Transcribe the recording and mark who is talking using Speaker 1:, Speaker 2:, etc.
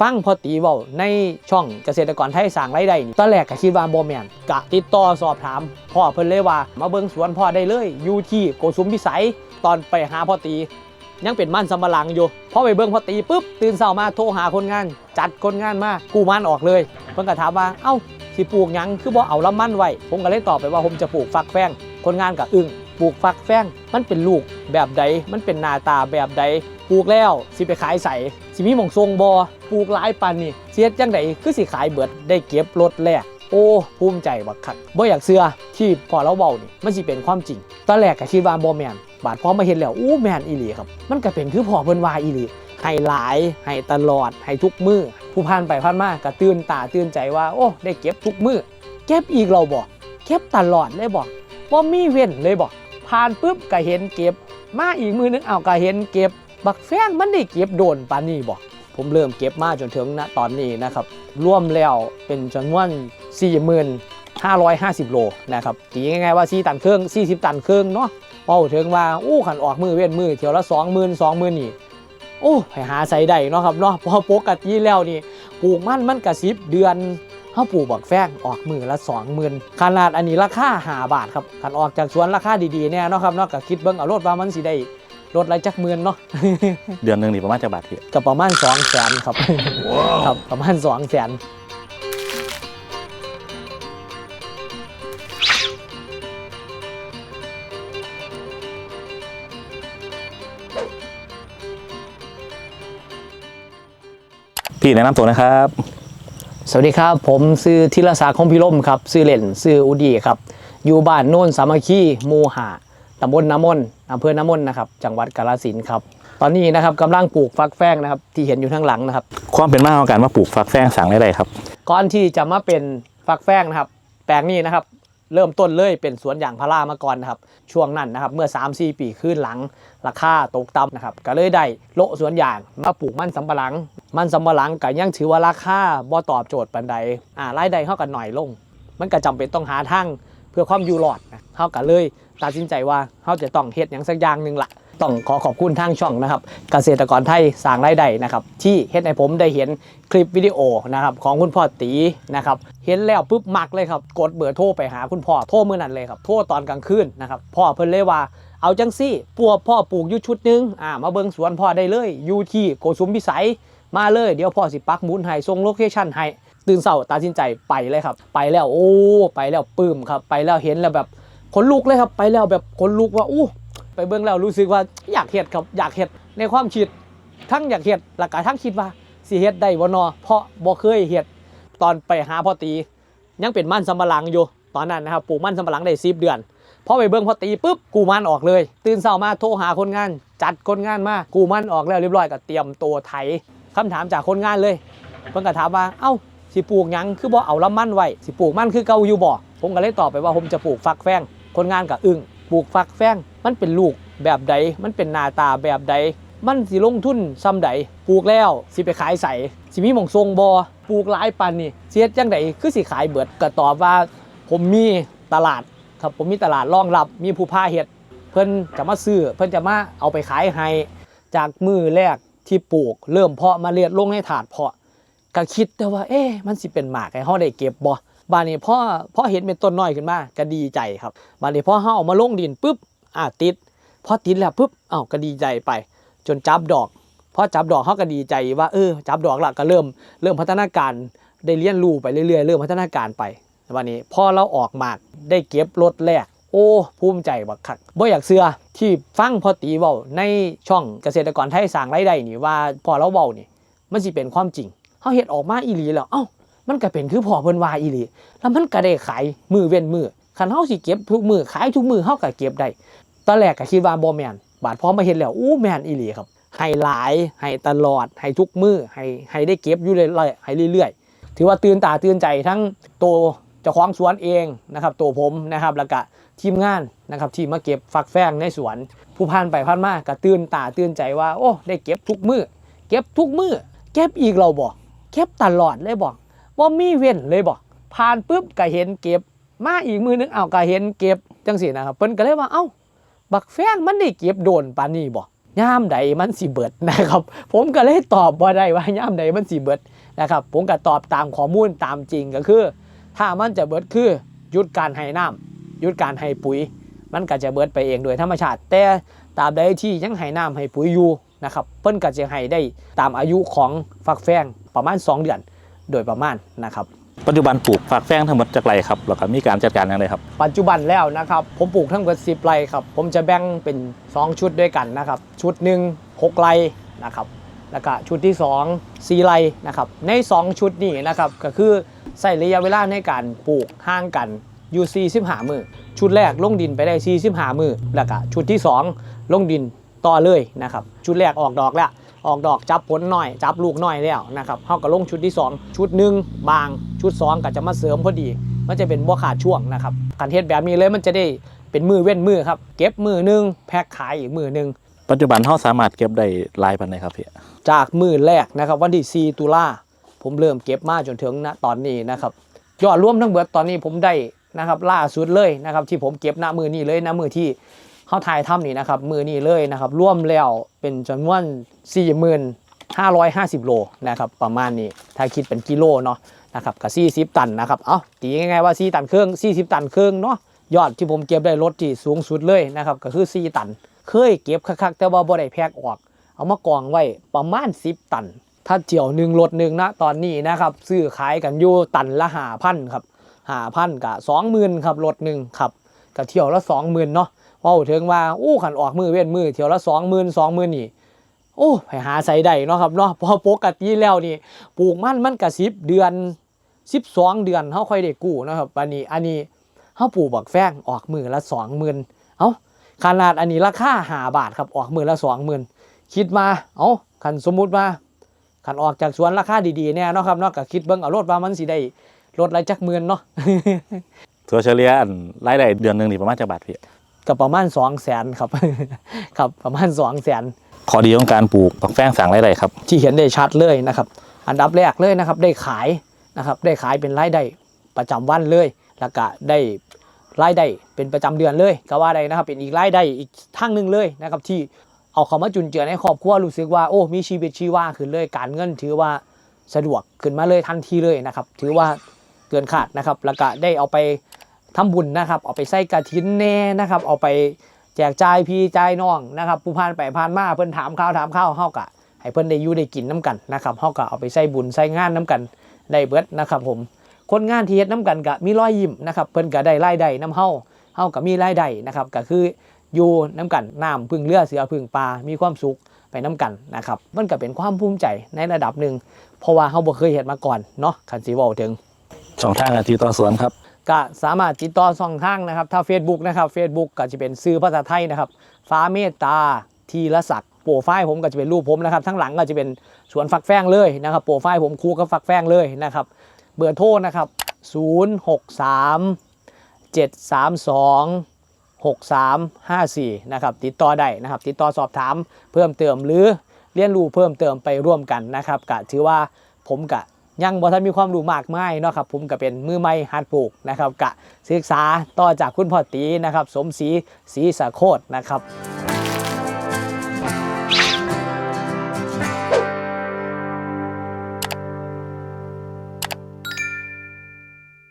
Speaker 1: ฟังพอตีเว้าในช่องเกษตรกรไทยสร้างรายได้นี่ตอนแรกก็คิดว่าบ่แม่นกะติดต่อสอบถามพ่อเพิ่นเลยว่ามาเบิ่งสวนพ่อได้เลยอยู่ที่โกสุมพิสัยตอนไปหาพ่อตี ยังเป็นมันสำปะหลังอยู่พอไปเบิ่งพ่อตีปุ๊บตื่นเช้ามาโทรหาคนงาน จัดคนงานมากู้มันออกเลยเพิ่นก็ถามว่าเอ้าสิปลูกหยังคือบ่เอาละมันไว้ผมก็เลยตอบไปว่าผมจะปลูกฟักแฟงคนงานก็อึ้งปลูกฟักแฟงมันเป็นลูกแบบใดมันเป็นหน้าตาแบบใดปลูกแล้วสิไปขายใส่ สิมีหมองทรงบอปลูกหลายปันนี่เสียดจังไดคือสิขายเบิดได้เก็บรถแรกโอ้ภูมิใจบักคักบ่อยากเชื่อที่พอเราเบานี่มันสิเป็นความจริงตอนแรกก็คิดว่าบ่แมนบาดพอมาเห็นแล้วอู้แมนอีหลีครับ มันก็เป็นคือพอเพิ่นว่าอีหลีให้หลายให้ตลอดให้ทุกมือผู้ผ่านไปผ่านมาก็ตื่นตาตื่นใจว่า โอ้ได้เก็บทุกมือเก็บอีกเราบ่เก็บตลอดเลยบ่บ่มีเว้นเลยบ่ผ่านปุ๊บก็เห็นเก็บ มาอีกมือนึงเอาก็เห็นเก็บ บักแฟงมันได้เก็บโดนปานนี้บ่ผมเริ่มเก็บมาจนถึงณตอนนี้นะครับรวมแล้วเป็นจำนวน 4550 โลนะครับตีง่ายๆว่า 4 ตันครึ่ง40 ตันครึ่งเนาะเป้าถึงว่าอู้ขันออกมือเว้นมือเที่ยวละ 20,000 20,000นี่โอ้ไปหาใส่ได้เนาะครับเนาะพอปกติแล้วนี่ปลูกมันมันกระสิบเดือนเฮาปลูกบักแฟงออกมือละ20,000ขนาดอันนี้ราคา5บาทครับคันออกจากสวนราคาดีๆเนี่ยเนาะครับเนาะก็คิดเบิ่งเอารถว่ามันสิได้ รถละจักหมื่นเนาะ
Speaker 2: เดือนหนึ่งนี่ประมาณจะบาทพี่
Speaker 1: ก็ประมาณ2 0 0แสนครับ ครับประมาณ2 0 0แสน
Speaker 2: พี่แนะนำตัวนะครับ
Speaker 1: สวัสดีครับ ผมซื้อธีรศักดิ์คงพิรมครับ ซื้อเล่นซื้ออุดีครับ อยู่บ้านโน่นสามัคคีหมู่หา ตำบลน้ำมนต์อำเภอน้ำมนต์นะครับ จังหวัดกาฬสินธุ์ครับ ตอนนี้นะครับกำลังปลูกฟักแฟงนะครับ ที่เห็นอยู่ข้างหลังนะครับ
Speaker 2: ความเป็นมาของการมาปลูกฟักแฟงสั่งได้ไรครับ
Speaker 1: ก่อนที่จะมาเป็นฟักแฟงนะครับ แปลงนี้นะครับ เริ่มต้นเลยเป็นสวนยางพารามาก่อนนะครับ ช่วงนั้นนะครับ เมื่อ 3-4 ปีขึ้นหลัง ราคาตกต่ำนะครับ ก็เลยได้โละสวนยางมาปลูกมันสำปะหลัง มันสำปะหลังก็ยังถือว่าราคาบ่ตอบโจทย์ปานใดอ่ารายได้เท่ากันหน่อยลง มันก็จำเป็นต้องหาทางเพื่อความอยู่รอดนะเท่ากันเลยตัดสินใจว่าเขาจะต้องเฮ็ดอย่างสักอย่างหนึ่งละต้องขอขอบคุณทางช่องนะครับ เกษตรกรไทยสร้างรายได้นะครับ ที่เฮ็ดให้ผมได้เห็นคลิปวิดีโอนะครับของคุณพ่อตีนะครับ เห็นแล้วปุ๊บมักเลยครับ กดเบอร์โทรไปหาคุณพ่อโทรมื้อนั้นเลยครับโทรตอนกลางคืนนะครับพ่อเพิ่นเลยว่าเอาจังซี่ปัวพ่อปลูกอยู่ชุดนึงอ่ามาเบิ่งสวนพ่อได้เลยอยู่ที่โกสุมพิสัย มาเลยเดี๋ยวพ่อสิปักหมุนให้ส่งโลเคชั่นให้ตื่นเช้าตัดสินใจไปเลยครับ ไปแล้วโอ้ไปแล้วปื้มครับ ไปแล้วเห็นแล้วแบบขนลุกเลยครับ ไปแล้วแบบขนลุกว่าอู้ไปเบื้องแล้วรู้สึกว่าอยากเฮ็ดครับอยากเฮ็ดในความคิดทั้งอยากเฮ็ดแล้วก็ทั้งคิดว่าสิเฮ็ดได้บ่นอเพราะบ่เคยเฮ็ดตอนไปหาพ่อตี ยังเป็นมั่นสำปะหลังอยู่ตอนนั้นนะครับปลูกมั่นสำปะหลังได้10เดือนพอไปเบิ่งพ่อตีปุ๊บกูมันออกเลย ตื่นเช้ามาโทรหาคนงาน จัดคนงานมากูมันออกแล้วเรียบร้อยก็เตรียมตัวไถ คำถามจากคนงานเลยเพิ่นก็ถามว่าเอ้าสิปลูกหยังคือบ่เอาละมั่นไว้สิปลูกมั่นคือเก่าอยู่บ่ผมก็เลยตอบไปว่าผมจะปลูกฟักแฟงคนงานก็อึ้งปลูกฟักแฟงมันเป็นลูกแบบใด มันเป็นหน้าตาแบบใด มันสิลงทุนซ้ำใดปลูกแล้วสิไปขายใส่สิมีหม่องทรงบ่ปลูกหลายปันนี่เสียดจังไดคือสิขายเบิดก็ตอบว่า ผมมีตลาดครับผมมีตลาดรองรับมีผู้พาเฮ็ดเพิ่นจะมาซื้อเพิ่นจะมาเอาไปขายให้จากมือแรก ที่ปลูกเริ่มเพาะมาเรียดลงในถาดเพาะก็คิดแต่ว่า เอ๊ะมันสิเป็นหมากให้เฮาได้เก็บบ่บานนี้พ่อพ่อเห็นเป็นต้นน้อยขึ้นมาก็ดีใจครับบานนี้พ่อเฮาเอามาลงดินปุ๊บอะติดพอติดแล้วปุ๊บเอ้าก็ดีใจไป จนจับดอกพอจับดอกเฮาก็ดีใจว่าเออจับดอกละก็เริ่มเริ่มพัฒนาการได้เรียนรู้ไปเรื่อยๆเริ่มพัฒนาการไปวันนี้พอเราออกหมากได้เก็บรถแรก โอ้ภูมิใจบักคักบ่อยากเชื่อที่ฟังพอตีเว้าในช่องเกษตรกรไทยสร้างไรายได้นี่ว่าพอเราเว้านี่มันสิเป็นความจริงเขาเฮ็ดออกมาอีหลีแล้วเอ้ามันก็เป็นคือพอเพิ่นว่าอีหลีแล้วมันก็ได้ขายมือเว้นมือคันเฮาสิเก็บทุกมือขายทุกมือเฮาก็เก็บได้ตอนแรกก็คิดว่าบ่แม่นบาดพอมาเฮ็ดแล้วอู้แม่นอีหลีครับให้หลายให้ตลอดให้ทุกมือให้ให้ได้เก็บอยู่เรื่อยๆให้เรื่อยๆ ถือว่าตื่นตาตื่นใจทั้งตัวเจ้าของสวนเองนะครับตัวผมนะครับแล้วก็ ทีมงานนะครับที่มาเก็บฝักแฟงในสวน ผู้ผ่านไปผ่านมาก็ตื่นตาตื่นใจว่าโอ้ได้เก็บทุกมือเก็บทุกมือเก็บอีกเราบอกเก็บตลอดเลยบอกว่ามีเว้นเลยบอกผ่านปุ๊บก็เห็นเก็บ มาอีกมือนึงเอาก็เห็นเก็บจังสินะครับเพิ่นก็เลยว่าเอ้าบักแฟงมันได้เก็บโดนปานนี้บ่ย่ามใดมันสิเบิดนะครับ ผมก็เลยตอบบ่าได้ว่าย่ามใดมันสิเบิดนะครับ ผมก็ตอบตามข้อมูลตามจริงก็คือ ถ้ามันจะเบิดคือหยุดการให้น้ำ ยุดการให้ปุ๋ย มันก็จะเบิดไปเองโดยธรรมชาติ แต่ตราบใดที่ยังให้น้ำให้ปุ๋ยอยู่นะครับเพิ่นก็จะให้ได้ตามอายุของฟักแฟงประมาณ 2 เดือนโดยประมาณนะครับ
Speaker 2: ปัจจุบันปลูกฝักแฟงทั้งหมดจากไรครับแล้วก็มีการจัดการอย่างไรครับ
Speaker 1: ปัจจุบันแล้วนะครับ ผมปลูกทั้งหมด10ไร่ครับ ผมจะแบ่งเป็น 2 ชุดด้วยกันนะครับ ชุดหนึ่ง6ไร่นะครับ แล้วก็ชุดที่2 4ไร่นะครับ ใน 2 ชุดนี้นะครับ ก็คือใส่ระยะเวลาในการปลูกห่างกัน อยู่45มือชุดแรกลงดินไปได้45มือแล้วก็ชุดที่ 2 ลงดินต่อเลยนะครับชุดแรกออกดอกแล้วออกดอกจับผลหน่อย จับลูกหน่อยแล้วนะครับเขาก็ลงชุดที่ 2 ชุดหนึ่งบางชุด 2 ก็จะมาเสริมพอดีมันจะเป็นบ่ขาดช่วงนะครับการเฮ็ดแบบนี้เลยมันจะได้เป็นมือเว้นมือครับเก็บมือหนึงแพ็คขายอีกมือหนึง
Speaker 2: ปัจจุบันเขาสามารถเก็บได้หลายปันไหนครับพี่
Speaker 1: จากมือแรกนะครับวันที่4ตุลาผมเริ่มเก็บมาจนถึงณตอนนี้นะครับยอดรวมทั้งเบิดตอนนี้ผมได้ นะครับล่าสุดเลยนะครับที่ผมเก็บณมือนี้เลยณมือที่เขาถ่ายทำนี่นะครับมือนี้เลยนะครับร่วมแล้วเป็นจำนวน4550 โลนะครับประมาณนี้ถ้าคิดเป็นกิโลเนาะนะครับกับ40 ตันนะครับเอาตีง่ายๆว่า 4 ตันครึ่ง40 ตันครึ่งเนาะยอดที่ผมเก็บได้ลดที่สูงสุดเลยนะครับก็คือ 4 ตัน เคยเก็บคักๆแต่ว่าบ่ได้แพ็กออก เอามากองไว้ประมาณ 10 ตัน ถ้าเจียวหนึ่งรถหนึ่งนะตอนนี้นะครับซื้อขายกันอยู่ตันละหาพันครับ หาพันกับสองหมื่นครับรถหนึ่งครับกับเที่ยวละสองหมื่นเนาะเว่าถึงว่าอู้ขันออกมือเว้นมือเที่ยวละสองหมื่นสองหมื่นนี่โอ้ไปหาใส่ได้เนาะครับเนาะเพอปกติแล้วนี่ปลูกมันมันกับสิบเดือนสิบสองเดือนเขาค่อยได้กู้นะครับอันนี้อันนี้เขาปลูกบักแฟงออกมือละสองหมื่นเอ้าขนาดอันนี้ราคาหาบาทครับออกมือละสองหมื่นคิดมาเอาขันสมมุติว่าขันออกจากสวนราคาดีๆเนี่ยเนาะครับเนาะก็คิดเบิ่งเอารถว่ามันสิได้ รถไรจักหมื่นเนาะ
Speaker 2: ถัวเฉลี่ยอันรายได้เดือนหนึ่งนี่ประมาณจากบาทพี่
Speaker 1: ก็ประมาณ2 0 0แสนครับ ครับประมาณ2 0 0แสน
Speaker 2: ข้อดีของการปลูกฝักแฟงสั่งรายได้ครับ
Speaker 1: ที่เห็นได้ชัดเลยนะครับ อันดับแรกเลยนะครับ ได้ขายนะครับ ได้ขายเป็นรายได้ประจำวันเลย แล้วก็ได้รายได้เป็นประจำเดือนเลยก็ว่าได้นะครับ เป็นอีกรายได้อีกทางหนึ่งเลยนะครับ ที่เอาเข้ามาจุนเจือในครอบครัวรู้สึกว่าโอ้มีชีวิตชีวาขึ้นเลย การเงินถือว่าสะดวกขึ้นมาเลยทันทีเลยนะครับ ถือว่า เกินขาดนะครับ แล้วก็ได้เอาไปทำบุญนะครับ เอาไปใส่กระถินแน่นะครับ เอาไปแจกจ่ายพี่จ่ายน้องนะครับผู้พานไปพานมาเพิ่นถามข้าวถามข้าวเฮาก็ให้เพิ่นได้อยู่ได้กินน้ำกันนะครับเฮาก็เอาไปใส่บุญใส่งานน้ำกันได้เบิดนะครับ ผมคนงานที่เฮ็ดน้ำกันก็มีรอยยิ้มนะครับเพิ่นก็ได้รายได้น้ำเฮาเฮาก็มีรายได้นะครับก็คืออยู่น้ำกันน้ำพึ่งเรือเสือพึ่งปลามีความสุขไปน้ำกันนะครับมันก็เป็นความภูมิใจในระดับหนึ่งเพราะว่าเฮาบ่เคยเฮ็ดมาก่อนเนาะคันสิเว้าถึง
Speaker 2: ช่องทางอาทิตย์ต่อสวนครับ
Speaker 1: ก็สามารถติดต่อช่องทางนะครับ ถ้า Facebook นะครับ Facebook ก็จะเป็นซื้อภาษาไทยนะครับ ฟ้าเมตตาทีละศักดิ์โปรไฟล์ผมก็จะเป็นรูปผมนะครับ ทั้งหลังก็จะเป็นสวนฟักแฟงเลยนะครับ โปรไฟล์ผมคู่กับฟักแฟงเลยนะครับ เบอร์โทรนะครับ 063 732 6354 นะครับ ติดต่อได้นะครับ ติดต่อสอบถามเพิ่มเติมหรือเรียนรู้เพิ่มเติมไปร่วมกันนะครับก็ถือว่าผมกะ ยังบ่ทันมีความรู้มากมายเนาะครับผมก็เป็นมือใหม่หัดปลูกนะครับกะศึกษาต่อจากคุณพ่อตีนะครับ สมศรีศรีสะโคตนะครับ